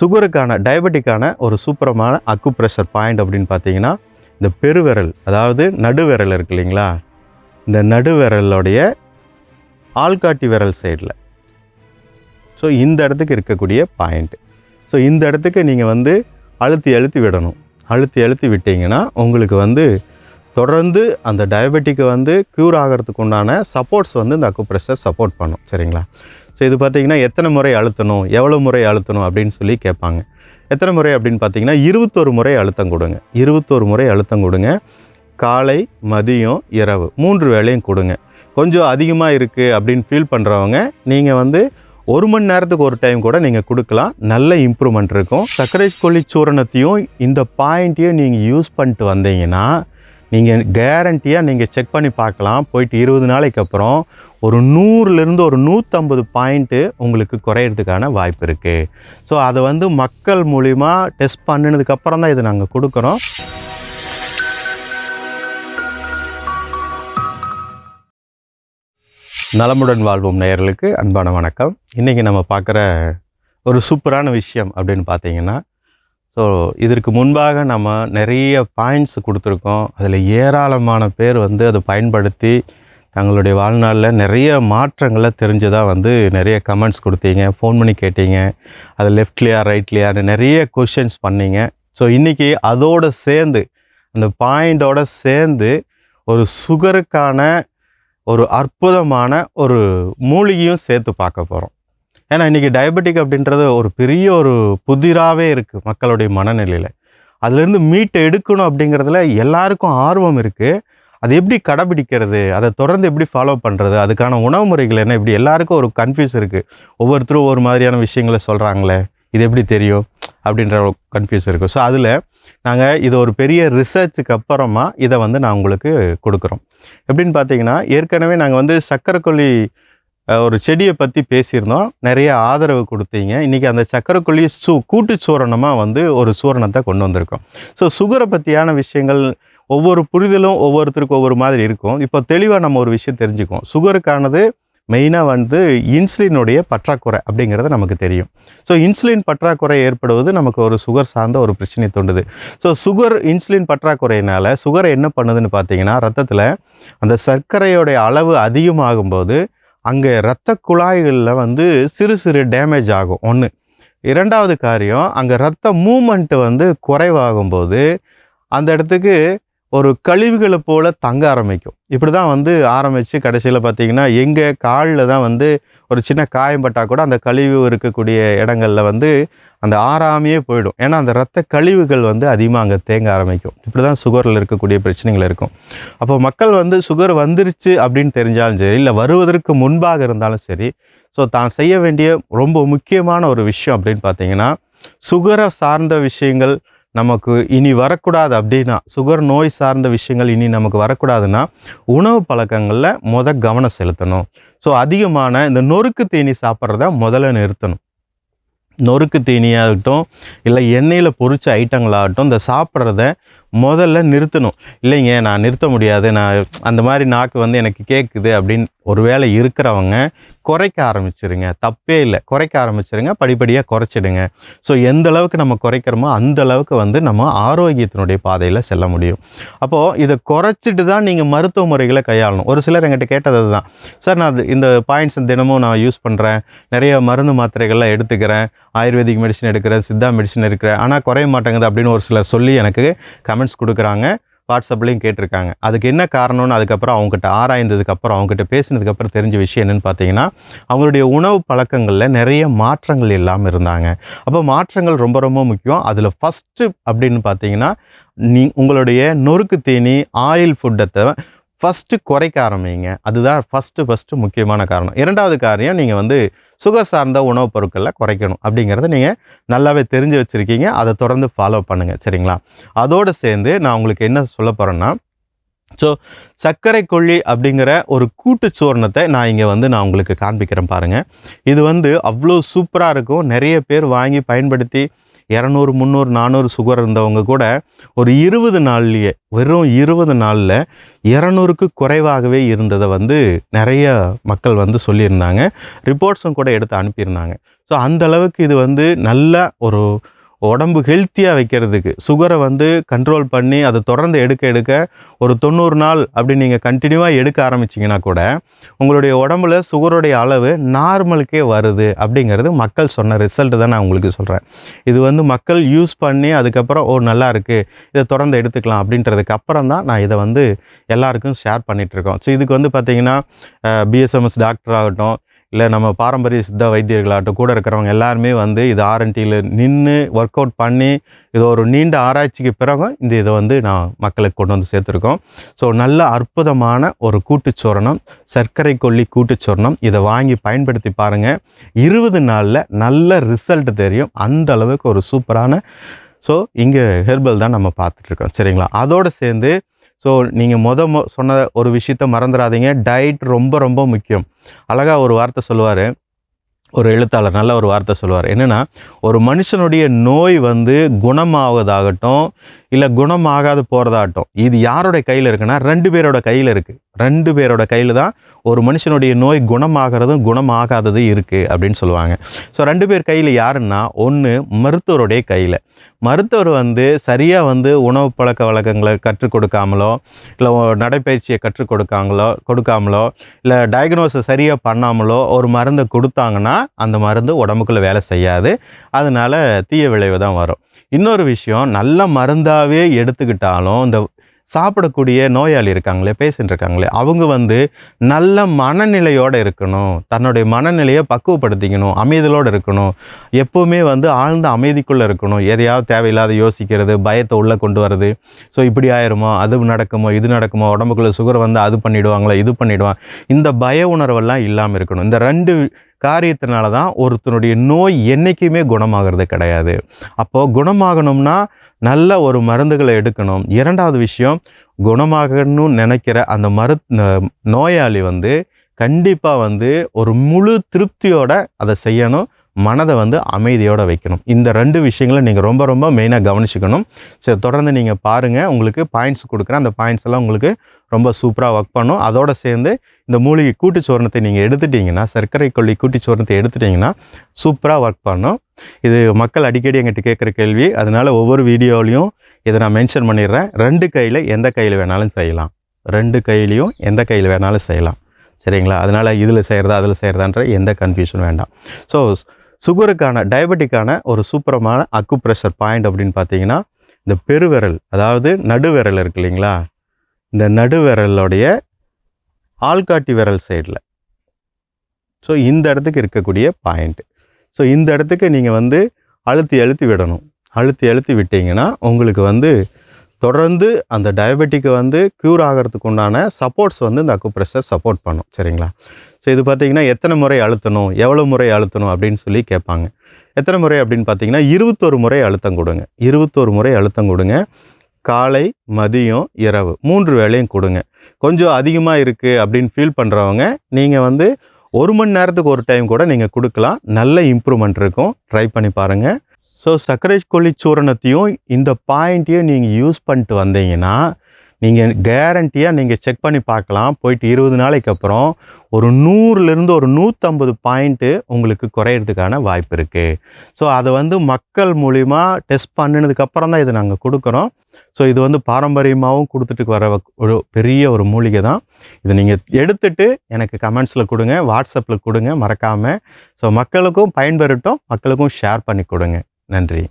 சுகருக்கான டயபெட்டிக்கான ஒரு சூப்பரமான அக்கு pressure point அப்படின்னு பார்த்தீங்கன்னா இந்த பெருவிரல் அதாவது நடுவிரல் இருக்கு இல்லைங்களா? இந்த நடுவிரலுடைய ஆள்காட்டி விரல் சைடில் ஸோ இந்த இடத்துக்கு இருக்கக்கூடிய பாயிண்ட் ஸோ இந்த இடத்துக்கு நீங்கள் வந்து அழுத்தி அழுத்தி விடணும். அழுத்தி அழுத்தி விட்டீங்கன்னா உங்களுக்கு வந்து தொடர்ந்து அந்த டயபெட்டிக்கை வந்து க்யூர் ஆகிறதுக்கு உண்டான சப்போர்ட்ஸ் வந்து இந்த அக்குப்ரெஷர் சப்போர்ட் பண்ணும். சரிங்களா? ஸோ இது பார்த்தீங்கன்னா எத்தனை முறை அழுத்தணும்? எவ்வளோ முறை அழுத்தணும் அப்படின்னு சொல்லி கேட்பாங்க. எத்தனை முறை அப்படின்னு பார்த்தீங்கன்னா இருபத்தொரு முறை அழுத்தம் கொடுங்க. இருபத்தொரு முறை அழுத்தம் கொடுங்க. காலை மதியம் இரவு மூன்று வேளையும் கொடுங்க. கொஞ்சம் அதிகமாக இருக்குது அப்படின்னு ஃபீல் பண்ணுறவங்க நீங்கள் வந்து ஒரு மணி நேரத்துக்கு ஒரு டைம் கூட நீங்கள் கொடுக்கலாம். நல்ல இம்ப்ரூவ்மெண்ட் இருக்கும். சர்க்கரை கொல்லி சூரணத்தையும் இந்த பாயிண்ட்டையும் நீங்கள் யூஸ் பண்ணிட்டு வந்தீங்கன்னா நீங்கள் கேரண்டியாக நீங்கள் செக் பண்ணி பார்க்கலாம். போயிட்டு இருபது நாளைக்கு அப்புறம் ஒரு நூறுலேருந்து ஒரு நூற்றம்பது பாயிண்ட்டு உங்களுக்கு குறையிறதுக்கான வாய்ப்பு இருக்குது ஸோ அதை வந்து மக்கள் மூலிமா டெஸ்ட் பண்ணினதுக்கப்புறம் தான் இதை நாங்கள் கொடுக்குறோம். நலமுடன் வாழ்வோம் நேயர்களுக்கு அன்பான வணக்கம். இன்றைக்கி நம்ம பார்க்குற ஒரு சூப்பரான விஷயம் அப்படின்னு பார்த்தீங்கன்னா ஸோ இதற்கு முன்பாக நம்ம நிறைய பாயிண்ட்ஸ் கொடுத்துருக்கோம். அதில் ஏராளமான பேர் வந்து அதை பயன்படுத்தி தங்களுடைய வாழ்நாளில் நிறைய மாற்றங்களை தெரிஞ்சதாக வந்து நிறைய கமெண்ட்ஸ் கொடுத்தீங்க. ஃபோன் பண்ணி கேட்டீங்க. அது லெஃப்ட்லையா ரைட்லையான்னு நிறைய கொஷின்ஸ் பண்ணீங்க. ஸோ இன்றைக்கி அதோடு சேர்ந்து அந்த பாயிண்டோடு சேர்ந்து ஒரு சுகருக்கான ஒரு அற்புதமான ஒரு மூலிகையும் சேர்த்து பார்க்க போகிறோம் ஏன்னா இன்றைக்கி டயபெட்டிக் அப்படின்றது ஒரு பெரிய ஒரு புதிராகவே இருக்குது மக்களுடைய மனநிலையில். அதுலேருந்து மீட்டை எடுக்கணும் அப்படிங்கிறதுல எல்லாருக்கும் ஆர்வம் இருக்குது அது எப்படி கடைபிடிக்கிறது? அதை தொடர்ந்து எப்படி ஃபாலோ பண்ணுறது அதுக்கான உணவு முறைகள் என்ன? இப்படி எல்லாருக்கும் ஒரு கன்ஃபியூஸ் இருக்குது ஒவ்வொருத்தரும் ஒவ்வொரு மாதிரியான விஷயங்களை சொல்கிறாங்களே இது எப்படி தெரியும்? அப்படின்ற ஒரு கன்ஃபியூஸ் இருக்குது ஸோ அதில் நாங்கள் இது ஒரு பெரிய ரிசர்ச்சுக்கு அப்புறமா இதை வந்து நான் உங்களுக்கு கொடுக்குறோம். எப்படின்னு பார்த்தீங்கன்னா ஏற்கனவே நாங்கள் வந்து சக்கரை கொல்லி ஒரு செடியை பற்றி பேசியிருந்தோம். நிறைய ஆதரவு கொடுத்தீங்க. இன்றைக்கி அந்த சக்கரைக்குள்ளி சூ கூட்டு சூரணமாக வந்து ஒரு சூரணத்தை கொண்டு வந்திருக்கோம். ஸோ சுகரை பற்றியான விஷயங்கள் ஒவ்வொரு புரிதலும் ஒவ்வொருத்தருக்கும் ஒவ்வொரு மாதிரி இருக்கும். இப்போ தெளிவாக நம்ம ஒரு விஷயம் தெரிஞ்சுக்குவோம். சுகருக்கானது மெயினாக வந்து இன்சுலினுடைய பற்றாக்குறை அப்படிங்கிறது நமக்கு தெரியும். ஸோ இன்சுலின் பற்றாக்குறை ஏற்படுவது நமக்கு ஒரு சுகர் சார்ந்த ஒரு பிரச்சனை தோண்டுது. ஸோ சுகர் இன்சுலின் பற்றாக்குறையினால சுகரை என்ன பண்ணுதுன்னு பார்த்தீங்கன்னா ரத்தத்தில் அந்த சர்க்கரையோடைய அளவு அதிகமாகும்போது அங்கே இரத்த குழாய்களில் வந்து சிறு சிறு டேமேஜ் ஆகும். ஒன்று இரண்டாவது காரியம் அங்கே ரத்த மூமெண்ட்டு வந்து குறைவாகும்போது அந்த இடத்துக்கு ஒரு கழிவுகளை போல் தங்க ஆரம்பிக்கும். இப்படி தான் வந்து ஆரம்பித்து கடைசியில் பார்த்தீங்கன்னா எங்கள் காலில் தான் வந்து ஒரு சின்ன காயம் பட்டால் கூட அந்த கழிவு இருக்கக்கூடிய இடங்களில் வந்து அந்த ஆறாமையே போயிடும். ஏன்னா அந்த ரத்த கழிவுகள் வந்து அதிகமாக அங்கே தேங்க ஆரம்பிக்கும். இப்படி தான் சுகரில் இருக்கக்கூடிய பிரச்சனைகள் இருக்கும். அப்போ மக்கள் வந்து சுகர் வந்துருச்சு அப்படின்னு தெரிஞ்சாலும் சரி இல்லை வருவதற்கு முன்பாக இருந்தாலும் சரி ஸோ தான் செய்ய வேண்டிய ரொம்ப முக்கியமான ஒரு விஷயம் அப்படின்னு பார்த்தீங்கன்னா சுகரை சார்ந்த விஷயங்கள் நமக்கு இனி வரக்கூடாது அப்படின்னா சுகர் நோய் சார்ந்த விஷயங்கள் இனி நமக்கு வரக்கூடாதுன்னா உணவு பழக்கங்களில் முத கவனம் செலுத்தணும். ஸோ அதிகமான இந்த நொறுக்கு தீனி சாப்பிட்றத முதல்ல நிறுத்தணும். நொறுக்கு தீனியாகட்டும் இல்லை எண்ணெயில் பொறிச்ச ஐட்டங்களாகட்டும் இந்த சாப்பிட்றத முதல்ல நிறுத்தணும். இல்லைங்க நான் நிறுத்த முடியாது. நான் அந்த மாதிரி நாக்கு வந்து எனக்கு கேட்குது அப்படின்னு ஒரு வேளை இருக்கிறவங்க குறைக்க ஆரம்பிச்சிருங்க. தப்பே இல்லை. குறைக்க ஆரம்பிச்சிருங்க. படிப்படியாக குறைச்சிடுங்க. ஸோ எந்த அளவுக்கு நம்ம குறைக்கிறோமோ அந்த அளவுக்கு வந்து நம்ம ஆரோக்கியத்தினுடைய பாதையில் செல்ல முடியும். அப்போது இதை குறைச்சிட்டு தான் நீங்கள் மருத்துவ முறைகளை கையாளணும். ஒரு சிலர் எங்கிட்ட கேட்டது தான் சார் நான் அது- இந்த பாயிண்ட்ஸ் தினமும் நான் யூஸ் பண்ணுறேன் நிறைய மருந்து மாத்திரைகள்லாம் எடுத்துக்கிறேன். ஆயுர்வேதிக் மெடிசன் எடுக்கிறேன். சித்தா மெடிசன் எடுக்கிறேன். ஆனால் குறைய மாட்டேங்குது அப்படின்னு ஒரு சிலர் சொல்லி எனக்கு கமெண்ட்ஸ் கொடுக்குறாங்க. வாட்ஸ்அப்லேயும் கேட்டிருக்காங்க. அதுக்கு என்ன காரணம்னு அதுக்கப்புறம் அவங்ககிட்ட ஆராய்ந்ததுக்கப்புறம் அவங்ககிட்ட பேசினதுக்கப்புறம் தெரிஞ்ச விஷயம் என்னன்னு பார்த்தீங்கன்னா அவங்களுடைய உணவு பழக்கங்களில் நிறைய மாற்றங்கள் இல்லாமல் இருந்தாங்க. அப்போ மாற்றங்கள் ரொம்ப ரொம்ப முக்கியம். அதில் ஃபஸ்ட்டு அப்படின்னு பார்த்தீங்கன்னா நீ உங்களுடைய நொறுக்கு தீனி ஆயில் ஃபுட்டத்தை ஃபஸ்ட்டு குறைக்க ஆரம்பிங்க. அதுதான் ஃபஸ்ட்டு ஃபஸ்ட்டு முக்கியமான காரணம். இரண்டாவது காரியம் நீங்கள் வந்து சுகர் சார்ந்த உணவுப் பொருட்களை குறைக்கணும். அப்படிங்கிறத நீங்கள் நல்லாவே தெரிஞ்சு வச்சுருக்கீங்க. அதை தொடர்ந்து ஃபாலோ பண்ணுங்கள் சரிங்களா? அதோடு சேர்ந்து நான் உங்களுக்கு என்ன சொல்ல போகிறேன்னா ஸோ சர்க்கரை கொள்ளி அப்படிங்கிற ஒரு கூட்டு சூர்ணத்தை நான் இங்கே வந்து நான் உங்களுக்கு காண்பிக்கிறேன் பாருங்கள் இது வந்து அவ்வளோ சூப்பராக இருக்கும். நிறைய பேர் வாங்கி பயன்படுத்தி இரநூறு முந்நூறு நானூறு சுகர் இருந்தவங்க கூட ஒரு இருபது நாள்லேயே வெறும் இருபது நாளில் இரநூறுக்கு குறைவாகவே இருந்ததை வந்து நிறைய மக்கள் வந்து சொல்லியிருந்தாங்க. ரிப்போர்ட்ஸும் கூட எடுத்து அனுப்பியிருந்தாங்க. ஸோ அந்த அளவுக்கு இது வந்து நல்ல ஒரு உடம்பு ஹெல்த்தியாக வைக்கிறதுக்கு சுகரை வந்து கண்ட்ரோல் பண்ணி அதை தொடர்ந்து எடுக்க எடுக்க ஒரு தொண்ணூறு நாள் அப்படி நீங்கள் கண்டினியூவாக எடுக்க ஆரம்பிச்சிங்கன்னா கூட உங்களுடைய உடம்புல சுகருடைய அளவு நார்மலுக்கே வருது அப்படிங்கிறது மக்கள் சொன்ன ரிசல்ட் தான் நான் உங்களுக்கு சொல்கிறேன் இது வந்து மக்கள் யூஸ் பண்ணி அதுக்கப்புறம் ஓ நல்லா இருக்குது இதை தொடர்ந்து எடுத்துக்கலாம் அப்படின்றதுக்கு அப்புறம் தான் நான் இதை வந்து எல்லாருக்கும் ஷேர் பண்ணிகிட்ருக்கோம் ஸோ இதுக்கு வந்து பார்த்திங்கன்னா பிஎஸ்எம்எஸ் டாக்டர் ஆகட்டும் இல்லை நம்ம பாரம்பரிய சித்த வைத்தியர்களாகட்டும் கூட இருக்கிறவங்க எல்லாருமே வந்து இது ஆர்என்டியில் நின்று ஒர்க் அவுட் பண்ணி இது ஒரு நீண்ட ஆராய்ச்சிக்கு பிறகு இந்த இதை வந்து நான் மக்களுக்கு கொண்டு வந்து சேர்த்துருக்கோம். ஸோ நல்ல அற்புதமான ஒரு கூட்டுச்சோரணம் சர்க்கரை கொல்லி கூட்டுச்சோரணம். இதை வாங்கி பயன்படுத்தி பாருங்கள் இருபது நாளில் நல்ல ரிசல்ட் தெரியும். அந்த அளவுக்கு ஒரு சூப்பரான ஸோ இங்கே ஹெர்பல் தான் நம்ம பார்த்துட்ருக்கோம் சரிங்களா? அதோடு சேர்ந்து ஸோ நீங்கள் மொத மொ சொன்ன ஒரு விஷயத்த மறந்துடாதீங்க டயட் ரொம்ப ரொம்ப முக்கியம். அழகாக ஒரு வார்த்தை சொல்லுவார். ஒரு எழுத்தாளர் நல்ல ஒரு வார்த்தை சொல்லுவார். என்னென்னா ஒரு மனுஷனுடைய நோய் வந்து குணமாவதாகட்டும் இல்லை குணமாகாது போகிறதாகட்டும் இது யாரோட கையில் இருக்குன்னா ரெண்டு பேரோட கையில் இருக்குது ரெண்டு பேரோட கையில் தான் ஒரு மனுஷனுடைய நோய் குணமாகிறதும் குணமாகாதது இருக்குது அப்படின்னு சொல்லுவாங்க. ஸோ ரெண்டு பேர் கையில் யாருன்னா ஒன்று மருத்துவருடைய கையில். மருத்துவர் வந்து சரியாக வந்து உணவு பழக்க வழக்கங்களை கற்றுக் கொடுக்காமலோ இல்லை நடைப்பயிற்சியை கற்றுக் கொடுக்காங்களோ கொடுக்காமலோ இல்லை டயக்னோஸை சரியாக பண்ணாமலோ ஒரு மருந்தை கொடுத்தாங்கன்னா அந்த மருந்து உடம்புக்குள்ளே வேலை செய்யாது. அதனால தீய விளைவு தான் வரும். இன்னொரு விஷயம் நல்ல மருந்தாகவே எடுத்துக்கிட்டாலும் இந்த சாப்பிடக்கூடிய நோயாளி இருக்காங்களே பேஷண்ட் இருக்காங்களே அவங்க வந்து நல்ல மனநிலையோடு இருக்கணும். தன்னுடைய மனநிலையை பக்குவப்படுத்திக்கணும் அமைதலோடு இருக்கணும். எப்போவுமே வந்து ஆழ்ந்த அமைதிக்குள்ளே இருக்கணும். எதையாவது தேவையில்லாத யோசிக்கிறது பயத்தை உள்ளே கொண்டு வர்றது. ஸோ இப்படி ஆயிருமோ? அது நடக்குமோ? இது நடக்குமோ? உடம்புக்குள்ளே சுகர் வந்து அது பண்ணிவிடுவாங்களா இது பண்ணிவிடுவாங்க இந்த பய உணர்வெல்லாம் இல்லாமல் இருக்கணும். இந்த ரெண்டு காரியத்தினால தான் ஒருத்தனுடைய நோய் என்றைக்குமே குணமாகிறது கிடையாது. அப்போது குணமாகணும்னா நல்ல ஒரு மருந்துகளை எடுக்கணும். இரண்டாவது விஷயம் குணமாகணும்னு நினைக்கிற அந்த மரு நோயாளி வந்து கண்டிப்பாக வந்து ஒரு முழு திருப்தியோடு அதை செய்யணும். மனதை வந்து அமைதியோடு வைக்கணும். இந்த ரெண்டு விஷயங்களை நீங்கள் ரொம்ப ரொம்ப மெயினாக கவனிச்சுக்கணும். சரி தொடர்ந்து நீங்கள் பாருங்கள் உங்களுக்கு பாயிண்ட்ஸ் கொடுக்குறேன். அந்த பாயிண்ட்ஸ் எல்லாம் உங்களுக்கு ரொம்ப சூப்பராக ஒர்க் பண்ணும். அதோடு சேர்ந்து இந்த மூலிகை கூட்டுச்சோரணத்தை நீங்கள் எடுத்துட்டீங்கன்னா சர்க்கரை கொல்லி கூட்டுச்சோரணத்தை எடுத்துட்டீங்கன்னா சூப்பராக ஒர்க் பண்ணும். இது மக்கள் அடிக்கடி எங்கிட்ட கேட்குற கேள்வி. அதனால் ஒவ்வொரு வீடியோலையும் இதை நான் மென்ஷன் பண்ணிடுறேன். ரெண்டு கையில் எந்த கையில் வேணாலும் செய்யலாம். ரெண்டு கையிலையும் எந்த கையில் வேணாலும் செய்யலாம். சரிங்களா? அதனால் இதில் செய்கிறதா அதில் செய்கிறதான்ற எந்த கன்ஃபியூஷன் வேண்டாம். ஸோ சுகருக்கான டயபெட்டிக்கான ஒரு சூப்பரமான அக்கு ப்ரெஷர் பாயிண்ட் அப்படின்னு பார்த்தீங்கன்னா இந்த பெருவிரல் அதாவது நடுவிரல் இருக்கு இல்லைங்களா? இந்த நடுவிரலுடைய ஆள்காட்டி விரல் சைடில் ஸோ இந்த இடத்துக்கு இருக்கக்கூடிய பாயிண்ட் ஸோ இந்த இடத்துக்கு நீங்கள் வந்து அழுத்தி அழுத்தி விடணும். அழுத்தி அழுத்தி விட்டீங்கன்னா உங்களுக்கு வந்து தொடர்ந்து அந்த டயபெட்டிக்கு வந்து க்யூர் ஆகிறதுக்கு உண்டான சப்போர்ட்ஸ் வந்து இந்த அக்குப்ரெஷர் சப்போர்ட் பண்ணும். சரிங்களா? ஸோ இது பார்த்தீங்கன்னா எத்தனை முறை அழுத்தணும் எவ்வளோ முறை அழுத்தணும் அப்படின்னு சொல்லி கேட்பாங்க. எத்தனை முறை அப்படின்னு பார்த்தீங்கன்னா இருபத்தொரு முறை அழுத்தம் கொடுங்க. இருபத்தொரு முறை அழுத்தம் கொடுங்க. காலை மதியம் இரவு மூன்று வேலையும் கொடுங்க. கொஞ்சம் அதிகமாக இருக்குது அப்படின்னு ஃபீல் பண்ணுறவங்க நீங்கள் வந்து ஒரு மணி நேரத்துக்கு ஒரு டைம் கூட நீங்கள் கொடுக்கலாம். நல்ல இம்ப்ரூவ்மெண்ட் இருக்கும். ட்ரை பண்ணி பாருங்கள் ஸோ சர்க்கரை கொல்லி சூரணத்தையும் இந்த பாயிண்ட்டையும் நீங்கள் யூஸ் பண்ணிட்டு வந்தீங்கன்னா நீங்கள் கேரண்டியாக நீங்கள் செக் பண்ணி பார்க்கலாம். போயிட்டு இருபது நாளைக்கு அப்புறம் ஒரு நூறுலேருந்து ஒரு நூற்றம்பது பாயிண்ட்டு உங்களுக்கு குறையிறதுக்கான வாய்ப்பு இருக்குது ஸோ அதை வந்து மக்கள் மூலிமா டெஸ்ட் பண்ணினதுக்கப்புறம் தான் இதை நாங்கள் கொடுக்குறோம். ஸோ இது வந்து பாரம்பரியமாகவும் கொடுத்துட்டு வர ஒரு பெரிய ஒரு மூலிகை தான். இதை நீங்கள் எடுத்துட்டு எனக்கு கமெண்ட்ஸில் கொடுங்க வாட்ஸ்அப்பில் கொடுங்க மறக்காமல் ஸோ மக்களுக்கும் பயன்பெறட்டும் மக்களுக்கும் ஷேர் பண்ணி கொடுங்க. நன்றி.